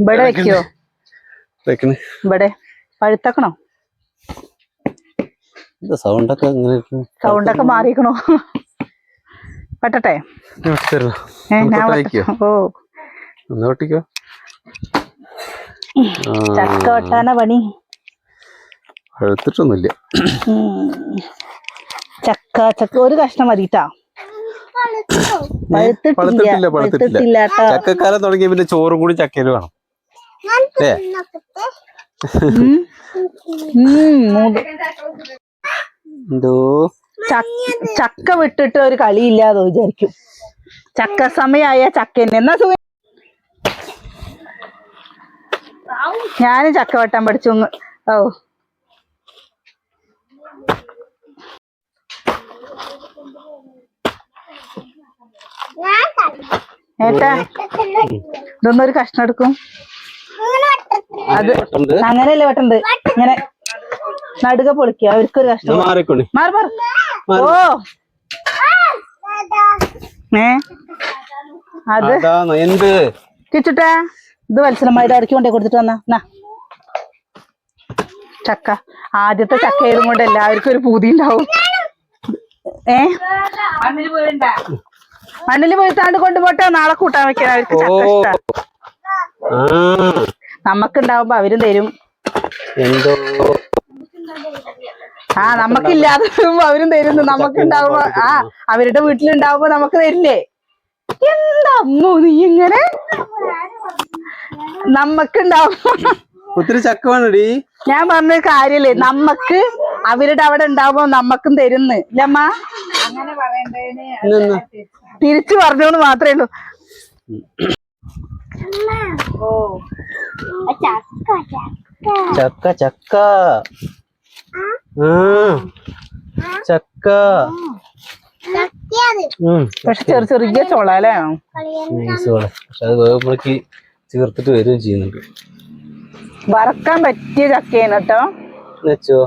ഇവിടെ വെക്കോ. വെക്കണേ. ഇവിടെ. പഴുത്തക്കണോ? സൗണ്ടൊക്കെ മാറിക്കണോ പറ്റട്ടെ? ഓ. ഒന്ന് ചക്ക വെട്ടാന പണി. പഴുത്തിട്ടൊന്നുമില്ല. ചക്ക ഒരു കഷ്ണം മതിട്ടാ. പഴുത്തിട്ടില്ല പഴുത്തിട്ടില്ല. ചക്കക്കാലം തുടങ്ങിയ പിന്നെ ചോറും കൂടി ചക്കയിൽ വേണം. എന്തോ? ചക്ക ചക്ക വിട്ടിട്ട് ഒരു കളിയില്ലാതെ വിചാരിക്കും. ചക്ക സമയായ ചക്കന്നെ. എന്നാ സുഖം ഞാനും ചക്ക വെട്ടാൻ പഠിച്ചു. ഓ ഏട്ടാ ഇതൊന്നും ഒരു കഷ്ണം എടുക്കും. അത്. അങ്ങനെയല്ലേ വെട്ടണ്ട് ഇങ്ങനെ നടുക പൊളിക്കുക. അവർക്കൊരു കഷ്ണം. മാറി മാറി. ഓ. ഏ? അത് എന്ത്? കിച്ചിട്ടാ ഇത് വത്സലമായിട്ട് അടുക്കി കൊണ്ടേ കൊടുത്തിട്ട് വന്നാ. നാ. ചക്ക. ആദ്യത്തെ ചക്ക ആയതും കൊണ്ട് എല്ലാവർക്കും ഒരു പൂതി ഉണ്ടാവും. ഏ? മണ്ണിൽ വീഴ്ത്താണ്ട് താണ്ട് കൊണ്ടുപോട്ടെ നാളെ കൂട്ടാൻ വെക്കാൻ അവർക്ക് നമുക്കുണ്ടാവുമ്പോ അവരും തരും. എന്തോ? ആ നമുക്കില്ലാതെ വരുമ്പോ അവരും തരുന്നു നമുക്കുണ്ടാവുമ്പോ ആ അവരുടെ വീട്ടിലുണ്ടാവുമ്പോ നമുക്ക് തരില്ലേ? എന്താ അമ്മോ നീ ഇങ്ങനെ? നമുക്കുണ്ടാവുമ്പോ ഒത്തിരി ഞാൻ പറഞ്ഞ കാര്യല്ലേ നമ്മക്ക് അവരുടെ അവിടെ ഉണ്ടാവുമ്പോ നമ്മക്കും തരുന്ന്. ഇല്ലമ്മ. ഇന്ന് തിരിച്ചു പറഞ്ഞോണ്ട് മാത്രമേ ഉള്ളൂ. ചക്ക ചക്ക. ചക്ക ഉം. പക്ഷെ ചെറു ചെറിയ ചോള അല്ലേ. പക്ഷെ അത് ചേർത്തിട്ട് വരികയും ചെയ്യുന്നുണ്ട്. വറക്കാൻ പറ്റിയ ചക്കയാണ് കേട്ടോ. വെച്ചോ?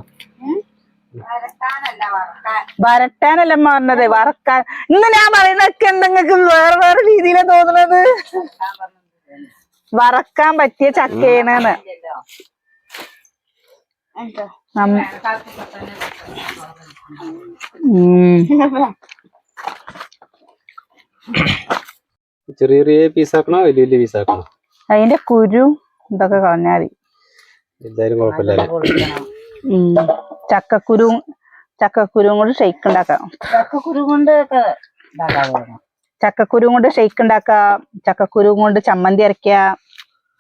വരട്ടാനല്ല പറഞ്ഞത് വറക്കാൻ ഇന്ന് ഞാൻ പറയുന്നതൊക്കെ എന്തെങ്കിലും വേറെ വേറെ രീതിയിലാ തോന്നുന്നത് വറക്കാൻ പറ്റിയ ചക്കയാണ്. ചെറിയ ചെറിയ പീസാക്കണോ വലിയ വലിയ പീസാക്കണോ? അതിന്റെ കുരു ഇതൊക്കെ കളഞ്ഞാൽ എന്തായാലും കുഴപ്പമില്ല ചക്കക്കുരു ചക്കക്കുരുവും കൊണ്ട് ഷെയ്ക്ക് ഉണ്ടാക്കാം. ചക്കക്കുരു കൊണ്ട് ചക്കക്കുരു കൊണ്ട് ഷെയ്ക്ക് ഉണ്ടാക്കാം ചക്കക്കുരു കൊണ്ട് ചമ്മന്തി അരയ്ക്കുക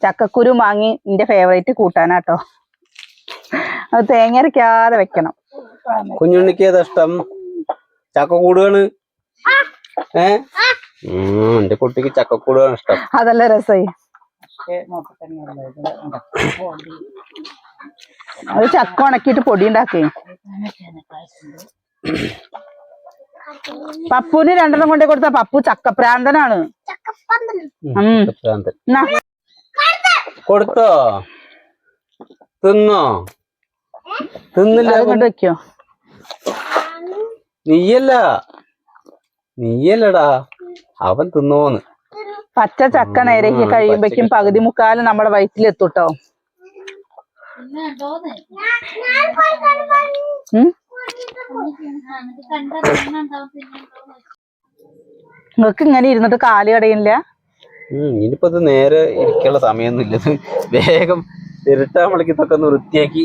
ചക്കക്കുരു വാങ്ങി എന്റെ ഫേവറേറ്റ് കൂട്ടാനാട്ടോ. അത് തേങ്ങ അരയ്ക്കാതെ വെക്കണം. കുഞ്ഞുണ്ണിക്ക് ഏതാ ഇഷ്ടം? ചക്കക്കൂടുകയാണ് ഏ? എന്റെ കുട്ടിക്ക് ചക്കക്കൂടുകയാണ് ഇഷ്ടം. അതല്ല രസമായി. അത് ചക്ക ഉണക്കിയിട്ട് പൊടി ഉണ്ടാക്കേ. പപ്പുവിന് രണ്ടെണ്ണം കൊണ്ടേ കൊടുത്ത പപ്പു ചക്കപ്രാന്തനാണ്. കൊടുത്തോ? തിന്നോ? തിന്നില്ല കൊണ്ട് വെക്കോ. നീയല്ല. നീയല്ലടാ. അവൻ തിന്നോന്ന്. പച്ച ചക്ക നേരേക്ക് കഴിയുമ്പോഴേക്കും പകുതി മുക്കാലും നമ്മുടെ വയറ്റിലെത്തൂട്ടോ. നിങ്ങൾക്ക് ഇങ്ങനെ ഇരുന്നിട്ട് കാൽ കടയില്ല ഇനിയിപ്പത് ഇനിയിപ്പോ ഇത് നേരെ ഇരിക്കാനുള്ള സമയമൊന്നുമില്ല ഇത് വേഗം ഇരുട്ടാൻ വിളിക്കത്തൊക്കെ ഒന്ന് വൃത്തിയാക്കി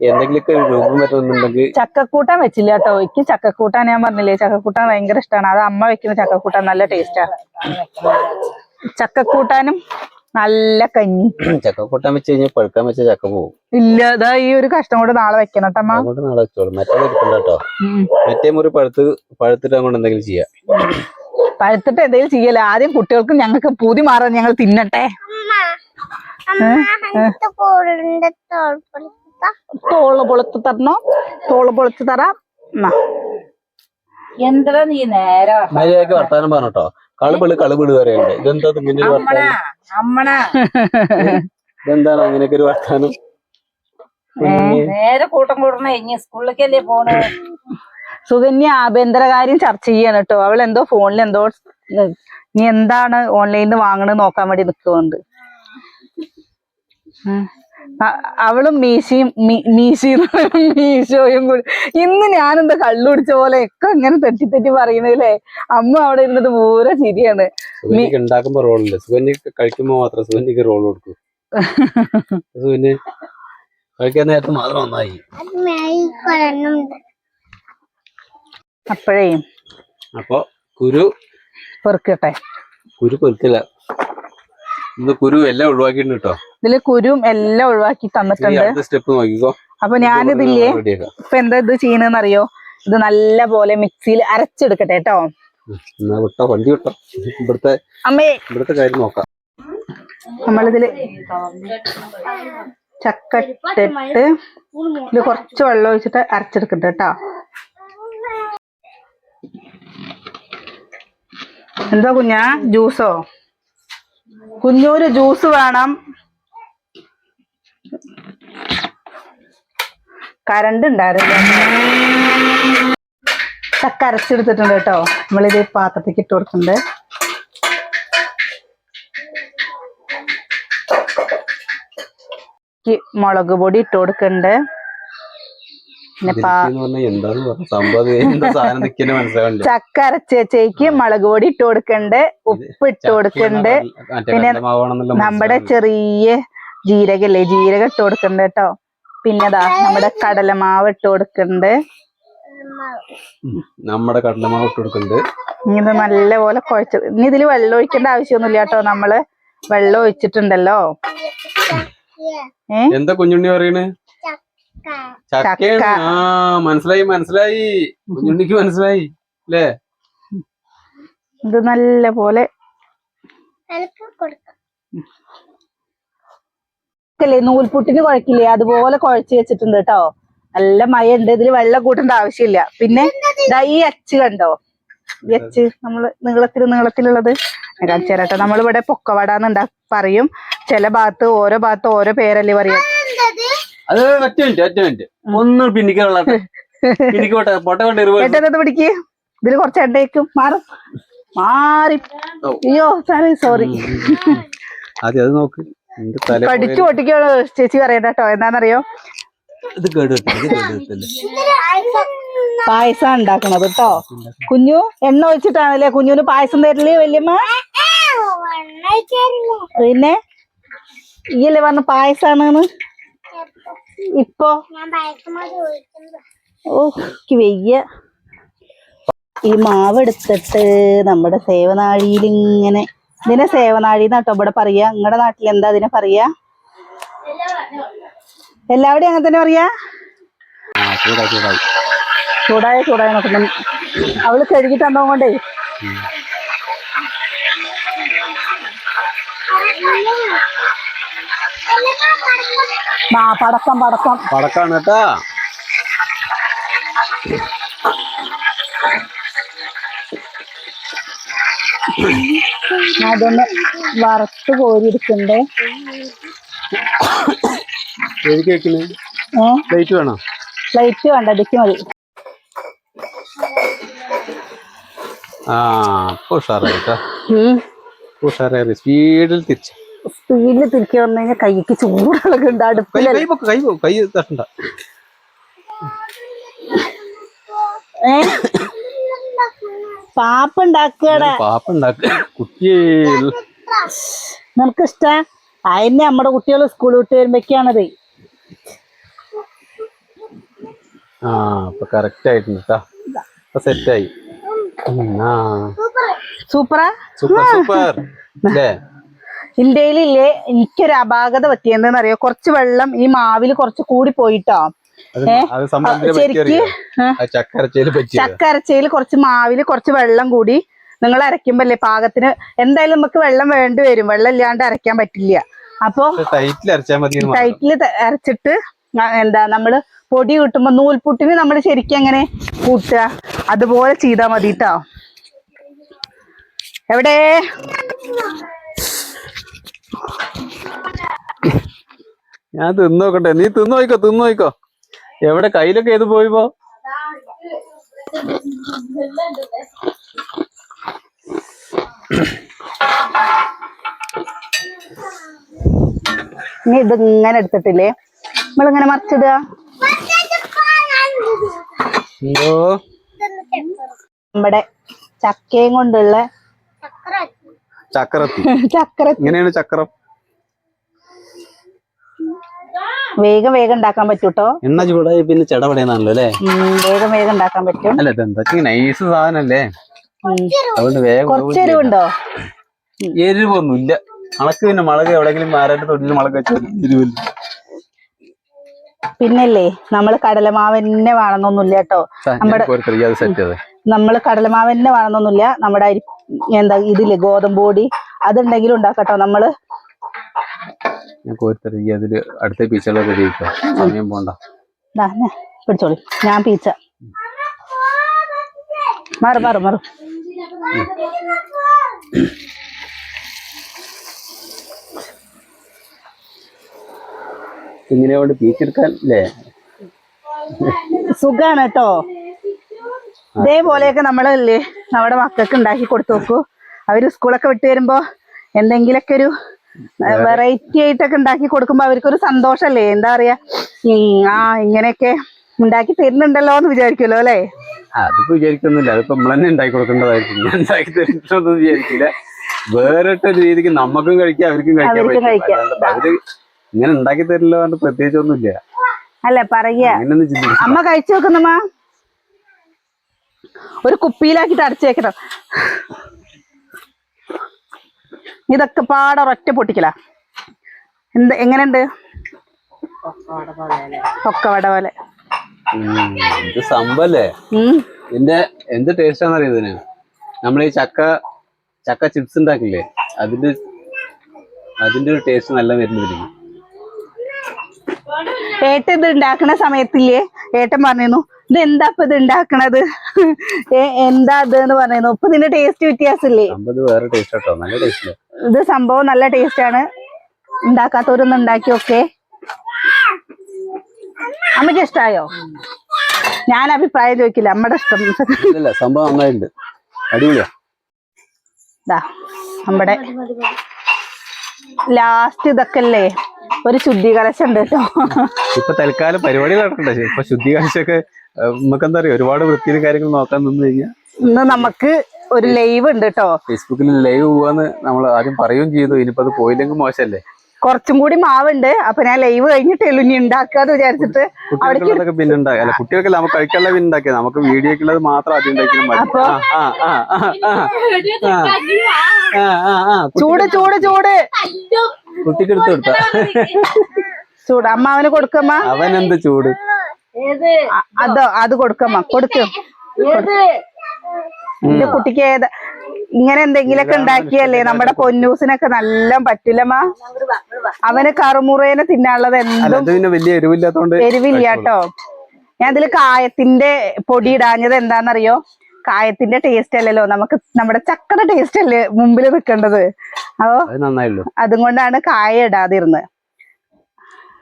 എന്തെങ്കിലുമൊക്കെ രൂപം വരുന്നുണ്ടെങ്കിൽ ചക്കക്കൂട്ടാൻ വെച്ചില്ല കേട്ടോ. എനിക്ക് ചക്കക്കൂട്ടാൻ ഞാൻ പറഞ്ഞില്ലേ? ചക്കക്കൂട്ടാൻ ഭയങ്കര ഇഷ്ടമാണ് അത് അമ്മ വെക്കുന്ന ചക്കക്കൂട്ടാൻ നല്ല ടേസ്റ്റാ ചക്കക്കൂട്ടാനും നല്ല കഞ്ഞി. ചക്ക കൂട്ടാൻ വെച്ച് കഴിഞ്ഞാൽ പഴുക്കാൻ വെച്ച ചക്ക പോകും ഇല്ല ഇതാ ഈ ഒരു കഷ്ടം കൂടെ നാളെ വെക്കണം കേട്ടോ നാളെ വെച്ചോളൂ. മറ്റേ കേട്ടോ. മറ്റേ മുറി പഴുത്ത് പഴുത്തിട്ട് അങ്ങോട്ട് എന്തെങ്കിലും ചെയ്യാം. പഴുത്തിട്ട് എന്തെങ്കിലും ചെയ്യല ആദ്യം കുട്ടികൾക്ക് ഞങ്ങൾക്ക് പൂതി മാറാൻ ഞങ്ങൾ തിന്നട്ടെ. തോൾ പൊളുത്ത് തരണോ? തോൾ പൊളുത്ത് തരാം. എന്താ നീ നേരെ മര്യാദയ്ക്ക് വർത്താനം പറഞ്ഞോ കളുപിൾ കളുപിൾ പറയണ്ടേ ഇതെന്താ തുമ്മിന്റെ ഒരു അമ്മണ വർത്താനം? അമ്മണ ഇതെന്താണ് അങ്ങനെയൊക്കെ ഒരു വർത്താനം നേരെ കൂട്ടം കൂടണേ. ഇനി സ്കൂളിലേക്കല്ലേ പോണ? സുകന്യ ആഭ്യന്തര കാര്യം ചർച്ച ചെയ്യാണ് കേട്ടോ. അവൾ എന്തോ ഫോണിൽ എന്തോ ഇനി നീ എന്താണ് ഓൺലൈനിൽ നിന്ന് വാങ്ങണത് നോക്കാൻ വേണ്ടി നിൽക്കുന്നുണ്ട് അവളും മീശയും മീശയും മീശോയും കൂടി. ഇന്ന് ഞാനെന്താ കള്ളു കുടിച്ച പോലെ ഒക്കെ ഇങ്ങനെ തെറ്റി തെറ്റി പറയണല്ലേ അമ്മ അവിടെ ഇരുന്നത് പൂര ചിരിയാണ്. ഉണ്ടാക്കുമ്പോ റോളില്ല സുഗന്യ കഴിക്കുമ്പോ മാത്രം സുഗന്യക്ക് റോൾ കൊടുക്കും. സുഗന്യ കഴിക്കാൻ നേരത്തെ മാത്രം നന്നായി. അപ്പോഴേ അപ്പൊ കുരു പൊറുക്കട്ടെ. കുരു പൊറുക്കില്ല. ഇന്ന് കുരു എല്ലാം ഒഴിവാക്കിയിട്ടുണ്ട് കേട്ടോ ഇതിൽ കുരും എല്ലാം ഒഴിവാക്കി തന്നിട്ടുണ്ട്. സ്റ്റെപ്പ് നോക്കിക്കോ. അപ്പൊ ഞാനിതില്ലേ ഇപ്പൊ എന്താ ഇത് ചെയ്യണെന്ന് അറിയോ ഇത് നല്ല പോലെ മിക്സിയിൽ അരച്ചെടുക്കട്ടെ കേട്ടോ. വിട്ടോ വണ്ടി വിട്ടോ. ഇവിടുത്തെ അമ്മേ. ഇവിടുത്തെ കാര്യം നോക്കാം. നമ്മളിതിൽ ചക്ക ഇട്ടിട്ട് ഇതിൽ കുറച്ച് വെള്ളം ഒഴിച്ചിട്ട് അരച്ചെടുക്കട്ടെ കേട്ടോ. എന്താ കുഞ്ഞാ? ജ്യൂസോ? കുഞ്ഞൂര് ജ്യൂസ് വേണം. കരണ്ട് ഉണ്ടായിരുന്നു ചക്ക അരച്ചെടുത്തിട്ടുണ്ട് കേട്ടോ. നമ്മളിത് പാത്രത്തേക്ക് ഇട്ട് കൊടുക്കുന്നുണ്ട്. ക്ക് മുളക് പൊടി ഇട്ട് കൊടുക്കുന്നുണ്ട്. ചക്ക അരച്ച് വെച്ചേക്ക് മുളക് പൊടി ഇട്ട് കൊടുക്കണ്ട് ഉപ്പ് ഇട്ട് കൊടുക്കണ്ട് പിന്നെ നമ്മുടെ ചെറിയ ജീരകല്ലേ? ജീരകം ഇട്ട് കൊടുക്കണ്ട കേട്ടോ. പിന്നെ ദാ നമ്മുടെ കടലമാവ് ഇട്ട് കൊടുക്കണ്ട്. നമ്മുടെ കടലമാവ് ഇട്ട് കൊടുക്കണ്ട്. ഇത് നല്ലപോലെ കുഴച്ച് ഇനി ഇതിൽ വെള്ളം ഒഴിക്കേണ്ട ആവശ്യമൊന്നുമില്ല കേട്ടോ. നമ്മൾ വെള്ളം ഒഴിച്ചിട്ടുണ്ടല്ലോ. എന്താ കുഞ്ഞുണ്ണി പറയണ്? ചക്ക ആ മനസ്സിലായി മനസ്സിലായി. കുഞ്ഞുണ്ണിക്ക് മനസ്സിലായി അല്ലേ ഇത് നല്ല പോലെ ല്ലേ നൂൽപുട്ടിന് കുഴക്കില്ലേ? അതുപോലെ കുഴച്ച് വെച്ചിട്ടുണ്ട് കേട്ടോ. നല്ല മഴ മയുണ്ട് ഇതിൽ വെള്ളം കൂട്ടേണ്ട ആവശ്യമില്ല. പിന്നെ ദാ ഈ അച്ച് കണ്ടോ? ഈ അച്ച് നമ്മൾ നീളത്തിൽ നീളത്തിലുള്ളത്. കാണിച്ചു തരാട്ടോ നമ്മളിവിടെ പൊക്കവട ഉണ്ടാ പറയും. ചില ഭാഗത്ത് ഓരോ ഭാഗത്ത് ഓരോ പേരല്ലേ പറയാ. അത് ഒറ്റ മിനിറ്റ് ഒറ്റ മിനിറ്റ്. ഒന്ന് പിന്നിക്കാനുള്ള പിന്നിക്കോട്ടെ പൊട്ട കൊണ്ട് പിടിക്ക്. ഇതിൽ കുറച്ച് എണ്ണയ്ക്കും മാറും. മാറി. അയ്യോ സോറി സോറി അതെ അത് നോക്ക്. പഠിച്ചു പൊട്ടിക്കാണ് ചേച്ചി പറയണ്ട കേട്ടോ? എന്താണെന്നറിയോ? ഇത് പായസം ഉണ്ടാക്കണത് കേട്ടോ. കുഞ്ഞു എണ്ണ ഒഴിച്ചിട്ടാണല്ലേ കുഞ്ഞുന് പായസം തരില്ലേ വല്യമ്മ? പിന്നെ? ഈയല്ലേ പറഞ്ഞ പായസാണെന്ന്? ഇപ്പോ? ഓ വെയ്യ. ഈ മാവ് എടുത്തിട്ട് നമ്മുടെ സേവനാഴിയിൽ ഇങ്ങനെ ഇതിനെ സേവനാഴി എന്നാട്ടോ ഇവിടെ പറയാ. നിങ്ങളുടെ നാട്ടിൽ എന്താ ഇതിനെ പറയാ? എല്ലാവരുടെയും അങ്ങനെ തന്നെ പറയാ? ആ ചൂടായി ചൂടായി. ചൂടായ ചൂടായ നോക്കണം അവൾ കഴുകിട്ടുണ്ടോ കൊണ്ടേ ആ പടക്കം പടക്കം. പടക്കാണ് കേട്ടാ. അതൊന്ന് വറുത്ത് കോരിയെടുക്കണ്ടേ? പ്ലേറ്റ് വേണോ? പ്ലേറ്റ് വേണ്ട ഇതിക്ക് മതി. സ്പീഡിൽ തിരിച്ചു. സ്പീഡിൽ തിരിച്ചു വന്നു കഴിഞ്ഞാൽ കൈക്ക് ചൂടുകളൊക്കെ അടുപ്പിലല്ലേ? കൈ തട്ടണ്ട. ഏ? പാപ്പ ഉണ്ടാക്കട കുട്ടി ഉണ്ടാക്ക കുട്ടിയെ നിനക്ക് നമ്മുടെ കുട്ടികൾ സ്കൂൾ വിട്ട് വരുമ്പോഴേക്കാണത് ആ കറക്റ്റ് ആയിട്ടുണ്ട് കേട്ടാ ഇപ്പൊ സെറ്റായി ആ. സൂപ്പറാ? Super super. അല്ലേ ഇന്ത്യയിലില്ലേ? എനിക്കൊരു അപാകത പറ്റിയെന്താന്നറിയോ? കുറച്ച് വെള്ളം ഈ മാവിൽ കുറച്ച് കൂടി പോയിട്ടോ. അത് ഏ? അത് സംബന്ധിച്ച് ശരിക്ക്? പറ്റിയറിയോ? ആ. ആ ചക്കരച്ചേൽ പറ്റിയത് ചക്ക അരച്ചയിൽ കുറച്ച് മാവിൽ കുറച്ച് വെള്ളം കൂടി നിങ്ങൾ അരയ്ക്കുമ്പല്ലേ പാകത്തിന് എന്തായാലും നമുക്ക് വെള്ളം വേണ്ടി വരും. വെള്ളം ഇല്ലാണ്ട് അരയ്ക്കാൻ പറ്റില്ല. അപ്പോ ടൈറ്റിൽ അരച്ചിട്ട് എന്താ നമ്മൾ പൊടി കിട്ടുമ്പോ നൂൽപുട്ടിന് നമ്മൾ ശരിക്കും എങ്ങനെ കൂട്ടുക? അതുപോലെ ചെയ്താ മതി കേട്ടോ എവിടെ? ഞാൻ തിന്നോക്കട്ടെ നീ തിന്നോയിക്കോ തിന്നോയിക്കോ എവിടെ കയ്യിലൊക്കെ ഏത് പോയിപ്പോ? ഇനി ഇത് ഇങ്ങനെ എടുത്തിട്ടില്ലേ? നമ്മളിങ്ങനെ മറിച്ചിടുക. എന്തോ? നമ്മുടെ ചക്കയും കൊണ്ടുള്ള ചക്രത്തി ചക്കര ഇങ്ങനെയാണ് ചക്രം. വേഗം വേഗം ഉണ്ടാക്കാൻ പറ്റൂട്ടോ? എണ്ണ ചൂടായി പിന്നെ ചെടപടയെന്നാണല്ലോ അല്ലേ? വേഗം വേഗം ഉണ്ടാക്കാൻ പറ്റും. അല്ല നൈസ് സാധനല്ലേ. അതുകൊണ്ട് വേഗം കുറച്ച് എരിവുണ്ടോ? എരിവൊന്നുമില്ല. അണക്ക് പിന്നെ മുളക് എവിടെങ്കിലും മാരായിട്ട് തൊട്ടിൽ മുളക് വെച്ചാൽ എരിവില്ല. പിന്നല്ലേ നമ്മൾ കടലമാവ് തന്നെ വേണമെന്നൊന്നുമില്ല കേട്ടോ നമ്മുടെ- നമ്മൾ കടലമാവ് തന്നെ വേണമെന്നൊന്നുമില്ല നമ്മുടെ എന്താ ഇതിൽ ഗോതമ്പ് പൊടി അതുണ്ടെങ്കിലും ഉണ്ടാക്കട്ടോ നമ്മൾ. ഞാൻ കോരിത്തറി അതിൽ അടുത്ത പീച്ചകളൊക്കെ ആയിക്കോ സമയം പോണ്ട. പിടിച്ചോളി. ഞാൻ പീച്ച മാറ് മാറ് മാറ്. ഇങ്ങനെ കൊണ്ട് പീച്ചെടുക്കാൻ അല്ലേ സുഖാണ് കേട്ടോ. ഇതേപോലെയൊക്കെ നമ്മളല്ലേ നമ്മുടെ മക്കൾക്ക് ഉണ്ടാക്കി കൊടുത്തു നോക്കൂ. അവർ സ്കൂളൊക്കെ വിട്ട് വരുമ്പോ എന്തെങ്കിലൊക്കെ ഒരു വെറൈറ്റി ആയിട്ടൊക്കെ ഉണ്ടാക്കി കൊടുക്കുമ്പോ അവർക്കൊരു സന്തോഷല്ലേ? എന്താ പറയാ? ആ ഇങ്ങനെയൊക്കെ ഉണ്ടാക്കി തരുന്നുണ്ടല്ലോ എന്ന് വിചാരിക്കുമല്ലോ അല്ലേ? അതിപ്പോ വിചാരിക്കൊന്നുമില്ല. അതിപ്പോ നമ്മൾ തന്നെ ഉണ്ടാക്കി കൊടുക്കേണ്ടതായിരിക്കും. ഞാൻ ഉണ്ടാക്കി തരുന്നൊന്നും വിചാരിക്കില്ല. വേറിട്ട രീതിക്ക് നമുക്കും കഴിക്കാം അവർക്കും കഴിക്കാൻ പറ്റും. കഴിക്കാം. അവർ ഇങ്ങനെ ഉണ്ടാക്കി തരില്ല എന്ന് പ്രത്യേകിച്ചൊന്നുമില്ല. അല്ല പറയാ. അങ്ങനെയൊന്നും ചിന്തിക്കും അമ്മ കഴിച്ചു നോക്കുന്നമ്മ ഒരു കുപ്പിയിലാക്കിട്ട് അടച്ചു വെക്കണം. ഇതൊക്കെ പാടെ ഒറ്റ പൊട്ടിക്കല. എന്ത് എങ്ങനെയുണ്ട്? പൊക്കവട പോലെ ഇത് സംഭവല്ലേ? ഇതിന്റെ എന്ത് ടേസ്റ്റ് ആണെന്ന് ഇതിന്? നമ്മൾ ഈ ചക്ക ചക്ക ചിപ്സ് ഉണ്ടാക്കില്ലേ? അതിന്റെ അതിന്റെ ഒരു ടേസ്റ്റ് നല്ല വരുന്നതിന് ഏട്ട ഇത് ഉണ്ടാക്കണ സമയത്തില്ലേ? ഏട്ടൻ പറഞ്ഞിരുന്നു ഇത് എന്താ ഇപ്പൊ ഇത് ഉണ്ടാക്കണത്? എന്താ ഇത് എന്ന് പറഞ്ഞിരുന്നു. ഇപ്പൊ ഇതിന്റെ ടേസ്റ്റ് വ്യത്യാസമില്ലേ? ഇല്ലേ വേറെ ടേസ്റ്റ് കേട്ടോ നല്ല ടേസ്റ്റ് ഇത് സംഭവം നല്ല ടേസ്റ്റ് ആണ്. ഉണ്ടാക്കാത്തവരൊന്ന് ഉണ്ടാക്കി ഒക്കെ അമ്മയ്ക്ക് ഇഷ്ടായോ? ഞാൻ അഭിപ്രായം ചോദിക്കില്ല. അമ്മയുടെ ഇഷ്ടം. സംഭവം നന്നായിട്ടുണ്ട്. അടിപൊളിയാ. ദാ നമ്മുടെ ലാസ്റ്റ് ഇതൊക്കെ അല്ലേ ഒരു ശുദ്ധി കലശം ഉണ്ട് കേട്ടോ. ഇപ്പൊ തൽക്കാലം പരിപാടി നടക്കണ്ടേ. ഇപ്പൊ കലശൊക്കെ നമുക്ക് എന്താ പറയാ ഒരുപാട് വൃത്തിയിലും കാര്യങ്ങൾ നോക്കാൻ നിന്ന് കഴിഞ്ഞാൽ ഇന്ന് നമുക്ക് ഒരു ലൈവ് ഉണ്ട് കേട്ടോ ഫേസ്ബുക്കിൽ ലൈവ് പോവാന്ന് നമ്മൾ ആദ്യം പറയുകയും ചെയ്തു ഇനിയിപ്പോ അത് പോയില്ലെങ്കിൽ മോശമല്ലേ കുറച്ചും കൂടി മാവുണ്ട് അപ്പൊ ഞാൻ ലൈവ് കഴിഞ്ഞിട്ടേ ഉള്ളൂ ഇനി ഉണ്ടാക്കാന്ന് വിചാരിച്ചിട്ട് പിന്നെ കുട്ടികൾക്ക് നമുക്ക് കഴിക്കാനുള്ള പിന്നെ ഉണ്ടാക്കിയത് നമുക്ക് വീഡിയോക്കുള്ളത് മാത്രം ആദ്യം ചൂട് ചൂട് ചൂട് കുട്ടിക്ക് എടുത്തു കൊടുത്ത ചൂട് അമ്മ അവന് കൊടുക്കമ്മ അവൻ എന്ത് ചൂട് അതോ അത് കൊടുക്കമ്മ കൊടുക്കും എന്റെ കുട്ടിക്ക് ഏത് ഇങ്ങനെ എന്തെങ്കിലൊക്കെ ഉണ്ടാക്കിയല്ലേ? നമ്മുടെ പൊന്നൂസിനൊക്കെ നല്ല പറ്റില്ലമ്മാ അവന് കറുമുറേനെ തിന്നാനുള്ളത് എന്തും വലിയ എരിവില്ലാത്തോണ്ട് എരിവില്ല കേട്ടോ. ഞാൻ ഇതിൽ കായത്തിന്റെ പൊടി ഇടാഞ്ഞത് എന്താണെന്നറിയോ? കായത്തിന്റെ ടേസ്റ്റ് അല്ലല്ലോ. നമുക്ക് നമ്മുടെ ചക്കയുടെ ടേസ്റ്റ് അല്ലേ മുമ്പിൽ നിൽക്കേണ്ടത് അപ്പോ അതും കൊണ്ടാണ് കായ ഇടാതിരുന്നത്.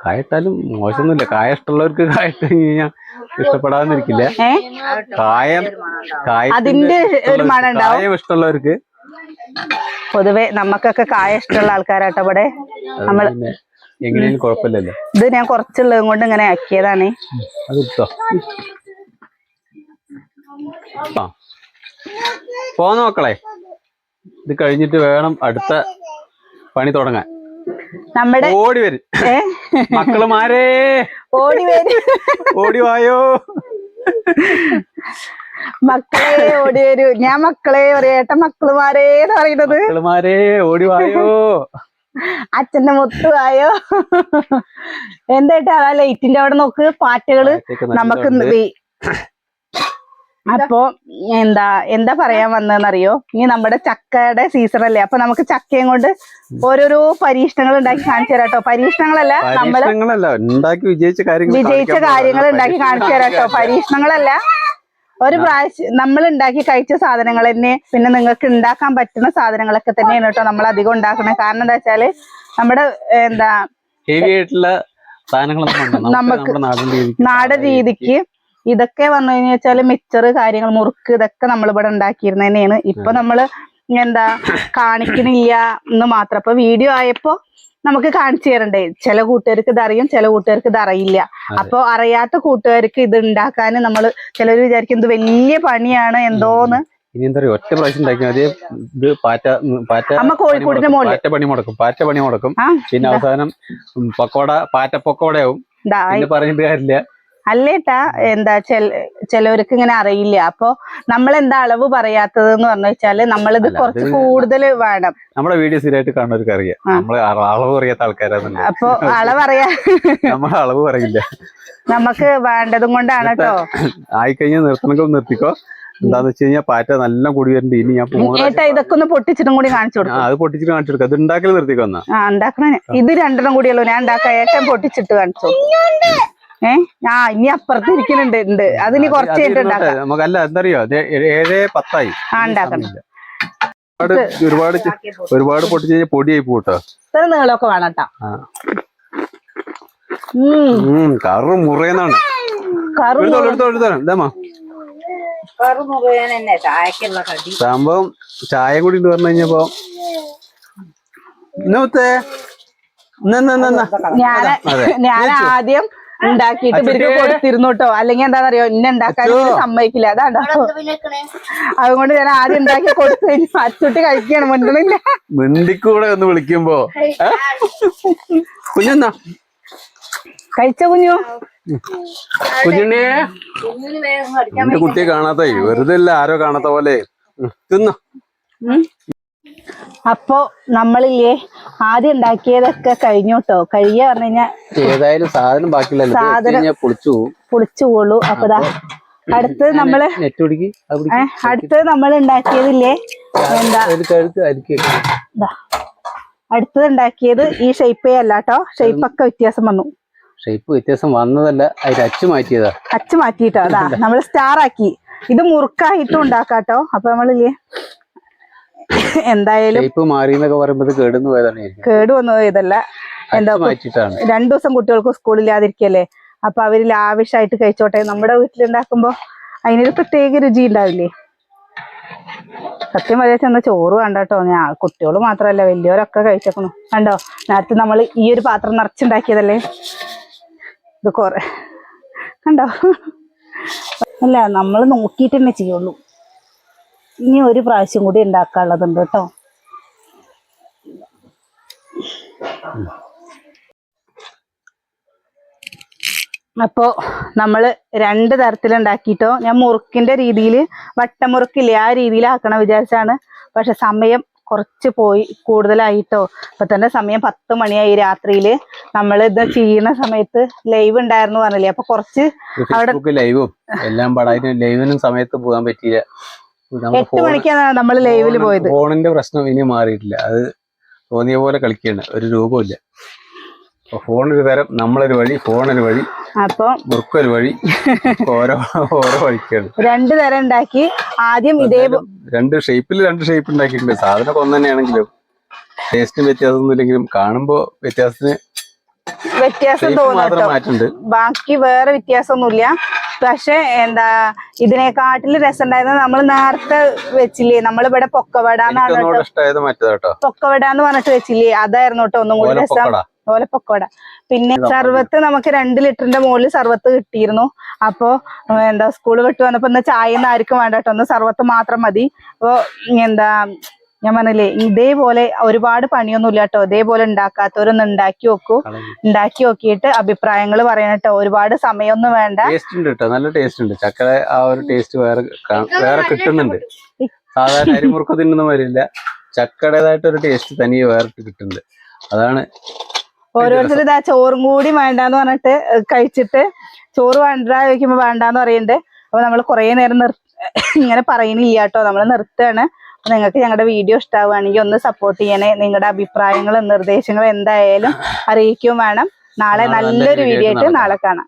കായട്ടാലും മോശമൊന്നുമില്ല. കായ ഇഷ്ടമുള്ളവർക്ക് കായട്ട് കഴിഞ്ഞാൽ ഇഷ്ടപ്പെടാതിരിക്കില്ല കായം അതിന്റെ ഒരു മണം ഉണ്ടാവും. കായം ഇഷ്ടമുള്ളവർക്ക് പൊതുവെ നമുക്കൊക്കെ കായ ഇഷ്ടമുള്ള ആൾക്കാരാട്ടോ ഇവിടെ. നമ്മൾ എങ്ങനെയും കുഴപ്പമില്ലല്ലോ. ഇത് ഞാൻ കുറച്ചുള്ളതും കൊണ്ട് ഇങ്ങനെ ആക്കിയതാണ്. അത് ഇട്ടോ ആ. പോന്ന മക്കളെ. ഇത് കഴിഞ്ഞിട്ട് വേണം അടുത്ത പണി തുടങ്ങാൻ. നമ്മുടെ ഓടി വരും. ഏ? മക്കൾ മാരേ ഓടി വരും. ഓടി വായോ. മക്കളെ ഓടി വരൂ. ഞാൻ മക്കളെ പറയേട്ട മക്കളുമാരേ എന്ന് പറയുന്നത്. മക്കളമാരേ ഓടി വായോ. അച്ഛന്റെ മുത്തുവായോ എന്തായിട്ടാ ആ ലൈറ്റിന്റെ അവിടെ നോക്ക് പാറ്റകൾ നമുക്ക് അപ്പൊ എന്താ എന്താ പറയാൻ വന്നതെന്നറിയോ? ഇനി നമ്മുടെ ചക്കയുടെ സീസൺ അല്ലേ? അപ്പൊ നമുക്ക് ചക്കയും കൊണ്ട് ഓരോരോ പരീക്ഷണങ്ങൾ ഉണ്ടാക്കി കാണിച്ചു തരാട്ടോ പരീക്ഷണങ്ങളല്ല നമ്മൾ വിജയിച്ച കാര്യങ്ങൾ ഉണ്ടാക്കി കാണിച്ചു തരാട്ടോ പരീക്ഷണങ്ങളല്ല ഒരു പ്രാവശ്യം നമ്മൾ ഉണ്ടാക്കി കഴിച്ച സാധനങ്ങൾ തന്നെ പിന്നെ നിങ്ങൾക്ക് ഉണ്ടാക്കാൻ പറ്റുന്ന സാധനങ്ങളൊക്കെ തന്നെയാണ് കേട്ടോ നമ്മൾ അധികം ഉണ്ടാക്കുന്നത് കാരണം എന്താ വെച്ചാൽ നമ്മുടെ എന്താ ഹെവി ആയിട്ടുള്ള നമുക്ക് നാടൻ രീതിക്ക് ഇതൊക്കെ വന്നു കഴിഞ്ഞാൽ വെച്ചാൽ മിച്ചർ കാര്യങ്ങൾ മുറുക്ക് ഇതൊക്കെ നമ്മൾ ഇവിടെ ഉണ്ടാക്കിയിരുന്നത് തന്നെയാണ്. ഇപ്പൊ നമ്മൾ എന്താ കാണിക്കണില്ല എന്ന് മാത്രം. അപ്പൊ വീഡിയോ ആയപ്പോ നമുക്ക് കാണിച്ചു തരണ്ടേ. ചില കൂട്ടുകാർക്ക് ഇത് അറിയും ചില കൂട്ടുകാർക്ക് ഇത് അറിയില്ല. അപ്പൊ അറിയാത്ത കൂട്ടുകാർക്ക് ഇത് ഉണ്ടാക്കാൻ നമ്മൾ ചിലർ വിചാരിക്കും ഇത് വലിയ പണിയാണ് എന്തോന്ന്. ഇനി എന്താ ഒറ്റ പ്രാവശ്യം ഉണ്ടാക്കിയാൽ മതി. ഇത് പാറ്റ പണി മുടക്കും. മോളിൽ. പാറ്റ പണി മുടക്കും. പാറ്റ പണി മുടക്കും. ആ പിന്നെ അവസാനം പക്കോട പാറ്റ പക്കോടയാവും. പറഞ്ഞിട്ട് കാര്യമില്ല. അല്ലേട്ടാ എന്താ ചിലവർക്ക് ഇങ്ങനെ അറിയില്ല. അപ്പോ നമ്മൾ എന്താ അളവ് പറയാത്തത് എന്ന് പറഞ്ഞു വെച്ചാൽ നമ്മളിത് കുറച്ച് കൂടുതൽ വേണം. നമ്മുടെ വീഡിയോ സ്ഥിരമായിട്ട് കാണുന്നവർക്ക് അറിയാം. നമ്മൾ അളവ് അറിയാത്ത ആൾക്കാരാണ് അപ്പൊ അളവ് അറിയാ നമ്മൾ അളവ് പറയില്ല. നമുക്ക് വേണ്ടതും കൊണ്ടാണ് കേട്ടോ. ആയിക്കഴിഞ്ഞാൽ നിർത്തണമെങ്കിൽ നിർത്തിക്കോ. എന്താന്ന് വെച്ച് കഴിഞ്ഞാൽ പാറ്റ നല്ല കൂടി വരുന്നുണ്ട് ഇനി ഞാൻ ഏട്ടാ ഇതൊക്കെ ഒന്ന് പൊട്ടിച്ചിട്ടും കൂടി കാണിച്ചു ആ, കൊടുക്കും അത് പൊട്ടിച്ചിട്ട് കാണിച്ചു കൊടുക്കും. അത് ഉണ്ടാക്കൽ നിർത്തിക്കൊന്നാ ഉണ്ടാക്കണേ. ഇത് രണ്ടെണ്ണം കൂടിയുള്ളൂ ഞാൻ ഉണ്ടാക്കാം. ഏട്ടൻ പൊട്ടിച്ചിട്ട് കാണിച്ചു. ഏ? ആ ഇനി അപ്പുറത്ത് ഇരിക്കുന്നുണ്ട് ഉണ്ട്. അതിനി കുറച്ച് കഴിഞ്ഞിട്ട് ഉണ്ടാക്കാം. എന്തറിയോ? ഏഴ് പത്തായി. ആ ഉണ്ടാക്കണം സമയമില്ല. ഒരുപാട് ഒരുപാട് പൊട്ടിച്ച് കഴിഞ്ഞാൽ പൊടിയായി പോട്ടോ ഇത്ര നീളമൊക്കെ വേണം കേട്ടോ. കറു മുറേന്നാണ് സംഭവം ചായ കൂടി ഉണ്ട് പറഞ്ഞു കഴിഞ്ഞപ്പോ. ഞാൻ ആദ്യം ഉണ്ടാക്കിയിട്ട് ഇവർക്ക് കൊടുത്തിരുന്നു കേട്ടോ അല്ലെങ്കിൽ എന്താണെന്നറിയോ ഇന്നെ ഉണ്ടാക്കാൻ സമ്മതിക്കില്ല. അതാണ്ടോ അതുകൊണ്ട് ഞാൻ ആദ്യം ഉണ്ടാക്കി കൊടുത്തു കഴിഞ്ഞു അച്ചുട്ടി കഴിക്കാണ് മുൻപില്ല മിണ്ടിക്കൂടെ ഒന്ന് വിളിക്കുമ്പോ? കുഞ്ഞെന്നാ? കഴിച്ച കുഞ്ഞു? കുഞ്ഞുണ്ണിയെ കുട്ടിയെ കാണാത്ത വെറുതെ ആരോ കാണാത്ത പോലെ. തിന്നോ. അപ്പൊ നമ്മളില്ലേ ആദ്യം ഉണ്ടാക്കിയതൊക്കെ കഴിഞ്ഞു കേട്ടോ കഴിയ പറഞ്ഞു കഴിഞ്ഞാൽ ഏതായാലും സാധനം ബാക്കിയില്ലല്ലോ സാധനം- പൊളിച്ചു പൊളിച്ചു പോളൂ അപ്പൊ അടുത്ത് നമ്മൾ അടുത്ത് നമ്മൾ ഉണ്ടാക്കിയതില്ലേ? എന്താ. അടുത്തത് ഉണ്ടാക്കിയത് ഈ ഷേപ്പേ അല്ല കേട്ടോ. ഷേപ്പൊക്കെ വ്യത്യാസം വന്നു. ഷേപ്പ് വ്യത്യാസം വന്നതല്ല അതിൽ അച്ചു മാറ്റിയതാ. അച്ചു മാറ്റിട്ടോ അതാ നമ്മൾ സ്റ്റാർ ആക്കി. ഇത് മുറുക്കായിട്ടും ഉണ്ടാക്കാട്ടോ അപ്പൊ നമ്മളില്ലേ എന്തായാലും. കേട് വന്നു ഇതല്ല. എന്താ രണ്ടു ദിവസം കുട്ടികൾക്ക് സ്കൂളില്ലാതിരിക്കല്ലേ അപ്പൊ അവർ ലാവിഷായിട്ട് കഴിച്ചോട്ടെ. നമ്മുടെ വീട്ടിലുണ്ടാക്കുമ്പോ അതിനൊരു പ്രത്യേക രുചി ഉണ്ടാവില്ലേ? സത്യം പറയാ ചെന്ന ചോറ് വേണ്ട കേട്ടോ. ഞാൻ കുട്ടികൾ മാത്രല്ല വലിയവരൊക്കെ കഴിച്ചേക്കണു. കണ്ടോ? നേരത്തെ നമ്മൾ ഈ ഒരു പാത്രം നിറച്ചുണ്ടാക്കിയതല്ലേ? ഇത് കൊറേ കണ്ടോ? അല്ല നമ്മൾ നോക്കിയിട്ട് തന്നെ ചെയ്യുള്ളൂ. ഇനി ഒരു പ്രാവശ്യം കൂടി ഉണ്ടാക്കാനുള്ളതുണ്ട് കേട്ടോ. അപ്പോ നമ്മൾ രണ്ട് തരത്തിലുണ്ടാക്കിയിട്ടോ ഞാൻ മുറുക്കിന്റെ രീതിയിൽ വട്ടമുറുക്കില്ല ആ രീതിയിൽ ആക്കണം വിചാരിച്ചാണ്. പക്ഷെ സമയം കുറച്ച് പോയി കൂടുതലായിട്ടോ. ഇപ്പൊ തന്നെ സമയം പത്ത് മണിയായി രാത്രിയിൽ. നമ്മൾ ഇത് ചെയ്യുന്ന സമയത്ത് ലൈവ് ഉണ്ടായിരുന്നു പറഞ്ഞില്ലേ. അപ്പൊ കുറച്ച് അവിടെ- ലൈവും എല്ലാം പാടായിട്ട് ലൈവിനും സമയത്ത് പോകാൻ പറ്റിയില്ല. എട്ട് മണിക്കാണ് നമ്മൾ ലൈവിൽ പോയത്. ഫോണിന്റെ പ്രശ്നം ഇനി മാറിയിട്ടില്ല. അത് തോന്നിയ പോലെ കളിക്കുകയാണ് ഒരു രൂപമില്ല ഫോണൊരു തരം നമ്മളൊരു വഴി ഫോണൊരു വഴി അപ്പൊ മുറുക്കൊരു വഴി ഓരോ ഓരോ വഴിക്കാണ്. രണ്ട് തരം ഉണ്ടാക്കി. ആദ്യം ഇതേ രണ്ട് ഷേപ്പിൽ രണ്ട് ഷേപ്പ് ഉണ്ടാക്കിയിട്ടുണ്ട്. സാധനം ഒന്ന് തന്നെയാണെങ്കിലും ടേസ്റ്റിന് വ്യത്യാസമൊന്നും ഇല്ലെങ്കിലും കാണുമ്പോ വ്യത്യാസത്തിന് വ്യത്യാസം ഷേപ്പ് തോന്നും മാത്രം കേട്ടോ മാറ്റുണ്ട്. ബാക്കി വേറെ വ്യത്യാസമൊന്നുമില്ല. പക്ഷെ എന്താ ഇതിനെക്കാട്ടിൽ രസം ഉണ്ടായിരുന്നത് നമ്മൾ നേരത്തെ വെച്ചില്ലേ നമ്മളിവിടെ പൊക്കവട എന്നാണ് പൊക്കവട എന്ന് പറഞ്ഞിട്ട് വെച്ചില്ലേ അതായിരുന്നു കേട്ടോ ഒന്നും കൂടി രസം. അതുപോലെ ഓലെ പൊക്കോട പിന്നെ സർവത്ത് നമുക്ക് രണ്ട് ലിറ്ററിന്റെ മുകളിൽ സർവത്ത് കിട്ടിയിരുന്നു. അപ്പോ എന്താ സ്കൂൾ വിട്ടു വന്നപ്പോ ഇന്ന് ചായ ഒന്നും ആർക്കും വേണ്ട കേട്ടോ ഒന്ന് സർവത്ത് മാത്രം മതി. അപ്പോ എന്താ ഞാൻ പറഞ്ഞില്ലേ ഇതേപോലെ ഒരുപാട് പണിയൊന്നും ഇല്ല കേട്ടോ ഇതേപോലെ ഉണ്ടാക്കാത്തവരൊന്ന് ഉണ്ടാക്കി നോക്കൂ. ഉണ്ടാക്കി നോക്കിയിട്ട് അഭിപ്രായങ്ങൾ പറയണം കേട്ടോ ഒരുപാട് സമയമൊന്നും വേണ്ട. ടേസ്റ്റ് ഉണ്ട് കേട്ടോ നല്ല ടേസ്റ്റ് ഉണ്ട്. ചക്കര ആ ഒരു ടേസ്റ്റ് വേറെ വേറെ കിട്ടുന്നുണ്ട്. സാധാരണ അരിമുറുക്ക തിന്നുന്ന മാതിരില്ല ചക്കടേതായിട്ടൊരു ടേസ്റ്റ് തനിയെ വേറെ കിട്ടുന്നുണ്ട്. അതാണ് ഓരോരുത്തർ ഇതാ ചോറും കൂടി വേണ്ടാന്ന് പറഞ്ഞിട്ട് കഴിച്ചിട്ട് ചോറ് വേണ്ട ചോദിക്കുമ്പോ വേണ്ടാന്ന് പറയുന്നുണ്ട് അപ്പൊ നമ്മൾ കുറെ നേരം നിർ ഇങ്ങനെ പറയുന്നില്ല കേട്ടോ നമ്മൾ നിർത്തുകയാണ്. നിങ്ങൾക്ക് ഞങ്ങളുടെ വീഡിയോ ഇഷ്ടാവുകയാണെങ്കിൽ ഒന്ന് സപ്പോർട്ട് ചെയ്യണേ. നിങ്ങളുടെ അഭിപ്രായങ്ങളും നിർദ്ദേശങ്ങളും എന്തായാലും അറിയിക്കുകയും വേണം. നാളെ നല്ലൊരു വീഡിയോ ആയിട്ട് നാളെ കാണാം.